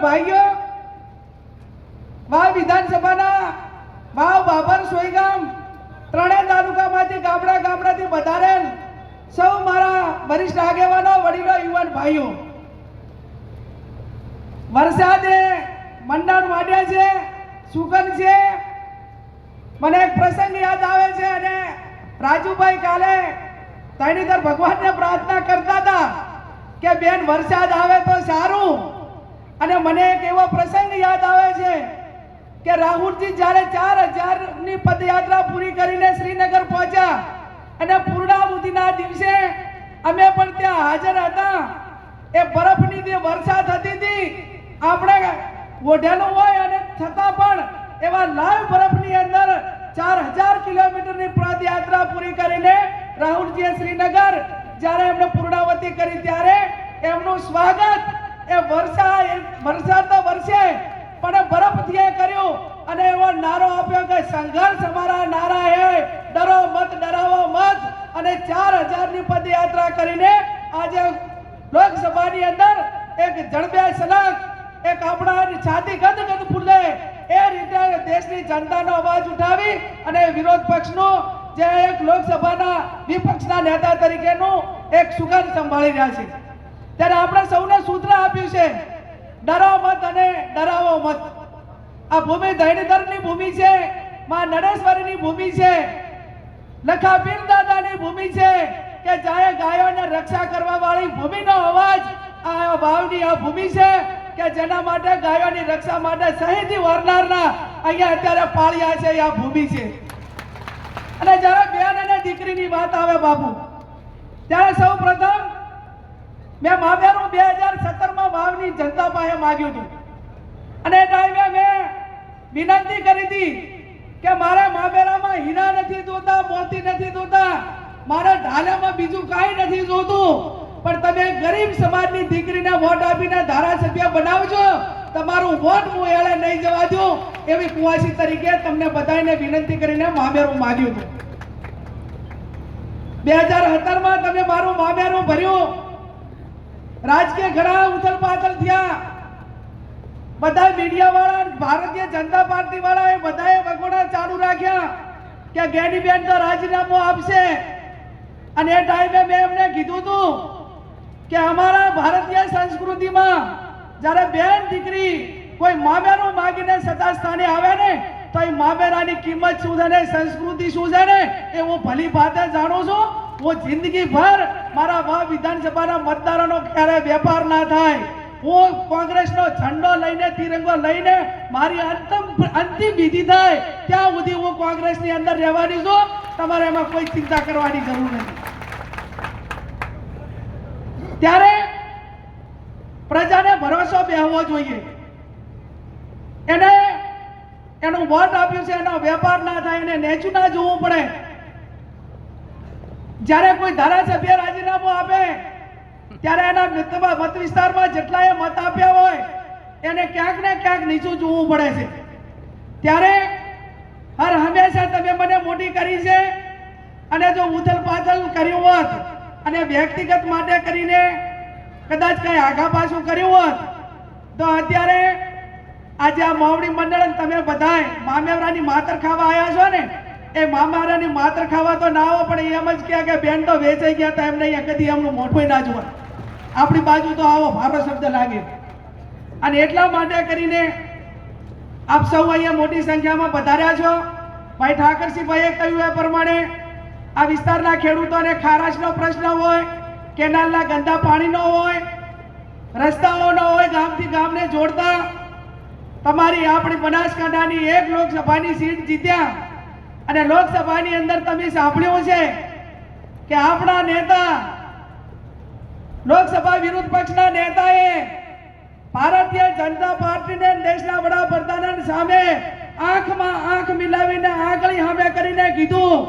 ભાઈઓ વાવ વિધાનસભાના વાવ બાબર સોઈગામ ત્રણેય તાલુકામાંથી ગામડા ગામડાથી વધારેલ સૌ મારા વરિષ્ઠ આગેવાનો, વડીલો, યુવાન ભાઈઓ. વરસાદે મંડાણ વાડ્યા છે, સુગંધ છે. મને એક પ્રસંગ યાદ આવે છે અને રાજુભાઈ કાલે તણીધર ભગવાનને પ્રાર્થના કરતા હતા કે, બેન, વરસાદ આવે તો સારું. અને મને એક એવો પ્રસંગ યાદ આવે છે કે રાહુલજી જ્યારે ચાર હજારની પદયાત્રા પૂરી કરીને શ્રીનગર પહોંચ્યા અને પૂર્ણાહુતિના દિવસે અમે પણ ત્યાં હાજર હતા. એ બરફની જે વરસાદ હતી હતી આપણે ઓઢેલું હોય અને છતાં પણ એવા લાઈવ બરફની અંદર ચાર હજાર કિલોમીટરની પદયાત્રા પૂરી કરીને રાહુલજીએ શ્રીનગર જ્યારે એમણે પૂર્ણાવતી કરી ત્યારે એમનું સ્વાગત એ વરસાદ તો વરસે પણ બરફથી કર્યું અને એવો નારો આપ્યો કે સંઘર્ષ અમારા નારા હે ડરો મત, ડરાવો મત અને ચાર હજારની પદયાત્રા કરીને આજે લોકસભાની અંદર એક જળબ્યા સલગ એક આપણા છાતી ગદ ગદ ફૂલે એ રીતે દેશની જનતાનો અવાજ ઉઠાવી અને વિરોધ પક્ષનું જે એક લોકસભાના વિપક્ષના નેતા તરીકેનું એક સુગંધ સંભાળી રહ્યા છે. ત્યારે આપણે સૌને સૂત્ર આપ્યું છે, ડરો મત અને ડરાવો મત. આ ભૂમિ ધૈણીધરની ભૂમિ છે, માં નરેશ્વરીની ભૂમિ છે, લખા પીર દાદાની ભૂમિ છે, કે જાય ગાયોને રક્ષા કરવા વાળી ભૂમિનો અવાજ, આ વાવની આ ભૂમિ છે, કે જેના માટે ગાયોની રક્ષા માટે શહીદી વરનારના અહીંયા અત્યારે પાળ્યા છે આ ભૂમિ છે. અને જ્યારે બેન અને દીકરીની વાત આવે બાપુ, ત્યારે સૌ પ્રથમ મેં મામેરું બે હજાર સત્તરમાં વાવની જનતા પાસે માગ્યું હતું. અને ટાઈમે મેં વિનંતી કરી હતી કે મારે માવેરામાં હીરા નથી જોતા મોતી નથી જોતા મારે ઢાલામાં બીજું કાંઈ નથી જોતું પણ તમે ગરીબ સમાજની દીકરીને વોટ આપીને ધારાસભ્ય બનાવજો. તમારું વોટ હું એળે નહીં જવા દઉં એવી કુવાસી તરીકે તમને બધાને વિનંતી કરીને મામેરું માગ્યું હતું. બે હજાર સત્તરમાં તમે મારું મામેરું ભર્યું. રાજકીય ઘણા ઉથલ પાથલ થયા. બધા મીડિયા વાળા ભારતીય જનતા પાર્ટી વાળા એ બધાએ વગોડા ચાલુ રાખ્યા કે ગેડીબેન તો રાજીનામું આપશે. અને એ ટાઈમે મેં એમને કીધું હતું કે અમારા ભારતીય સંસ્કૃતિમાં જ્યારે બેન દીકરી કોઈ મામેરું માગીને સત્તા સ્થાને આવે ને, તો એ મામેરાની કિંમત શું છે ને, સંસ્કૃતિ શું છે ને, એ હું ભલી ભાતે જાણું છું. હું જિંદગીભર મારા વા વિધાનસભાના મતદારોનો ક્યારે વેપાર ના થાય. હું કોંગ્રેસનો ઝંડો લઈને, તિરંગો લઈને મારી અંતિમ અંતિમ વિધિ થાય. ત્યાં સુધી હું કોંગ્રેસની અંદર રહેવાની છું. તમારે એમાં કોઈ ચિંતા કરવાની જરૂર નથી. ત્યારે પ્રજાને ભરોસો બેહવો જોઈએ. એને એનું વોટ આપ્યું છે, એનો વેપાર ના થાય, એને નેચું ના જોવું પડે. જ્યારે કોઈ ધારાસભ્ય રાજીનામું આપે, ત્યારે એના મત વિસ્તારમાં એ મત આપ્યા હોય, એને ક્યાંક ને ક્યાંક નીચું જોવું પડે છે. ત્યારે હર હંમેશા તમે મને મોટી કરી છે, અને જો ઉથલ પાથલ કર્યું હોત, અને વ્યક્તિગત માટે કરીને કદાચ કઈ આગા પાછું કર્યું હોત, તો અત્યારે આજે આ માવડી મંડળ તમે બધાય મામેવરાની માતર ખાવા આવ્યા છો ને એ મામારાની માત્ર ખાવા તો ના આવો પણ એમ જ કહે કે બેન તો વેચાઈ ગયા હતા, એમને અહીંયા કદી એમનું મોટું ના જોવા આપણી બાજુ તો આવો ભારો શબ્દ લાગે. અને એટલા માટે કરીને આપ સૌ અહીંયા મોટી સંખ્યામાં પધાર્યા છો. ભાઈ ઠાકરસિંહભાઈએ કહ્યું એ પ્રમાણે, આ વિસ્તારના ખેડૂતોને ખારાશનો પ્રશ્ન હોય, કેનાલના ગંદા પાણીનો હોય રસ્તાઓનો હોય, ગામથી ગામને જોડતા, તમારી આપણી બનાસકાંઠાની એક લોકસભાની સીટ જીત્યા. અને લોકસભાની અંદર તમે સાંભળ્યું છે કે આપણા નેતા, લોકસભા વિરોધ પક્ષના નેતાએ ભારતીય જનતા પાર્ટીને દેશના વડાપ્રધાન સામે આંખમાં આંખ મિલાવીને આંગળી સામે કરીને કીધું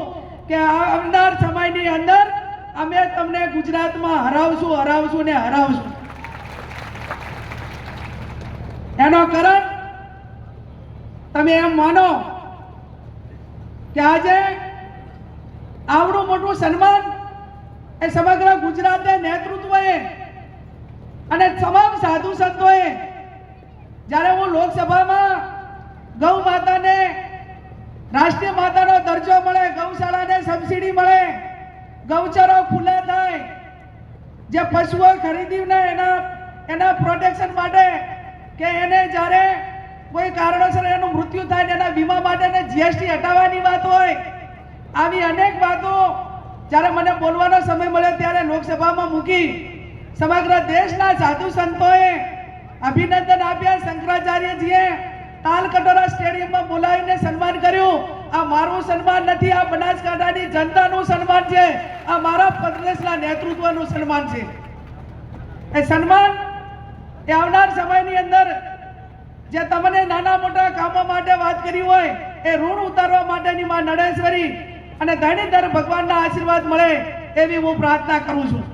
કે આવનાર સમયની અંદર અમે તમને ગુજરાતમાં હરાવશું હરાવશું ને હરાવશું. એનો કારણ તમે એમ માનો કે આજે આવડું મોટું સન્માન એ સમગ્ર ગુજરાતના નેતૃત્વએ અને તમામ સાધુ સંતોએ જ્યારે હું લોકસભામાં ગૌ માતાને, રાષ્ટ્રીય માતાનો દરજ્જો મળે, ગૌશાળાને સબસિડી મળે, ગૌચરો ખુલ્લા થાય, જે પશુઓ ખરીદીને એના એના પ્રોટેક્શન માટે કે એને જ્યારે કોઈ કારણોસર એનું મૃત્યુ થાય ને એના વીમા માટે જીએસટી હટાવવાની વાત હોય, આવી અનેક વાતો જ્યારે મને બોલવાનો સમય મળ્યો ત્યારે લોકસભામાં મૂકી સમગ્ર દેશના સાધુ સંતોએ અભિનંદન આપ્યા શંકરાચાર્યજીએ. તાલ કટોરા સ્ટેડિયમમાં બોલાવીને સન્માન કર્યું. આ મારું સન્માન નથી, આ બનાસકાંઠાની જનતાનું સન્માન છે. આ મારા પ્રદેશના નેતૃત્વનું સન્માન છે. એ સન્માન એ આવનાર સમયની અંદર જે તમને નાના મોટા કામો માટે વાત કરી હોય, એ ઋણ ઉતારવા માટેની માં નડેશ્વરી અને ધણીધર ભગવાનના આશીર્વાદ મળે એવી હું પ્રાર્થના કરું છું.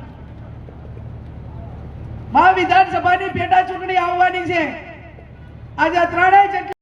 મહા વિધાનસભાની પેટા ચૂંટણી આવવાની છે. આજે ત્રણેય જેટલી